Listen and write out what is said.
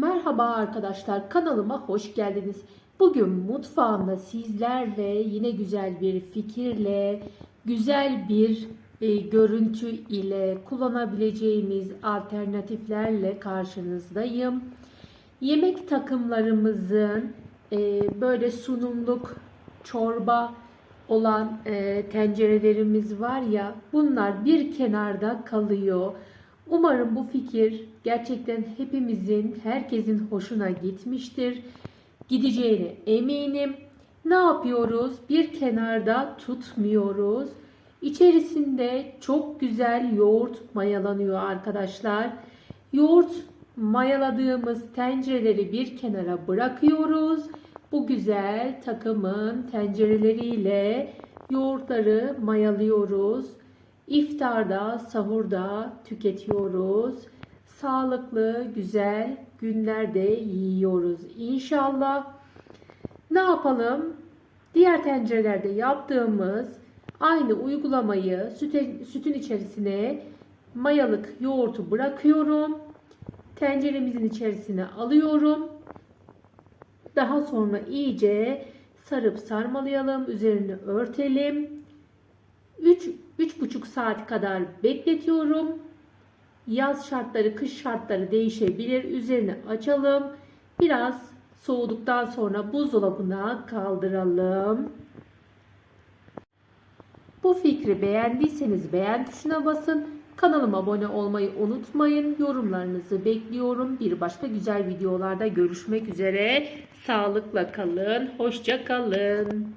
Merhaba arkadaşlar kanalıma hoş geldiniz. Bugün mutfağımda sizlerle yine güzel bir fikirle, güzel bir e, görüntü ile kullanabileceğimiz alternatiflerle karşınızdayım. Yemek takımlarımızın e, böyle sunumluk çorba olan e, tencerelerimiz var ya bunlar bir kenarda kalıyor. Umarım bu fikir gerçekten hepimizin, herkesin hoşuna gitmiştir. Gideceğine eminim. Ne yapıyoruz? Bir kenarda tutmuyoruz. İçerisinde çok güzel yoğurt mayalanıyor arkadaşlar. Yoğurt mayaladığımız tencereleri bir kenara bırakıyoruz. Bu güzel takımın tencereleriyle yoğurtları mayalıyoruz. İftarda, sahurda tüketiyoruz. Sağlıklı, güzel günlerde yiyoruz inşallah. Ne yapalım? Diğer tencerelerde yaptığımız aynı uygulamayı sütün içerisine mayalık yoğurtu bırakıyorum. Tenceremizin içerisine alıyorum. Daha sonra iyice sarıp sarmalayalım. Üzerini örtelim. 3 3,5 saat kadar bekletiyorum. Yaz şartları, kış şartları değişebilir. Üzerini açalım. Biraz soğuduktan sonra buzdolabına kaldıralım. Bu fikri beğendiyseniz beğen tuşuna basın. Kanalıma abone olmayı unutmayın. Yorumlarınızı bekliyorum. Bir başka güzel videolarda görüşmek üzere. Sağlıkla kalın. Hoşça kalın.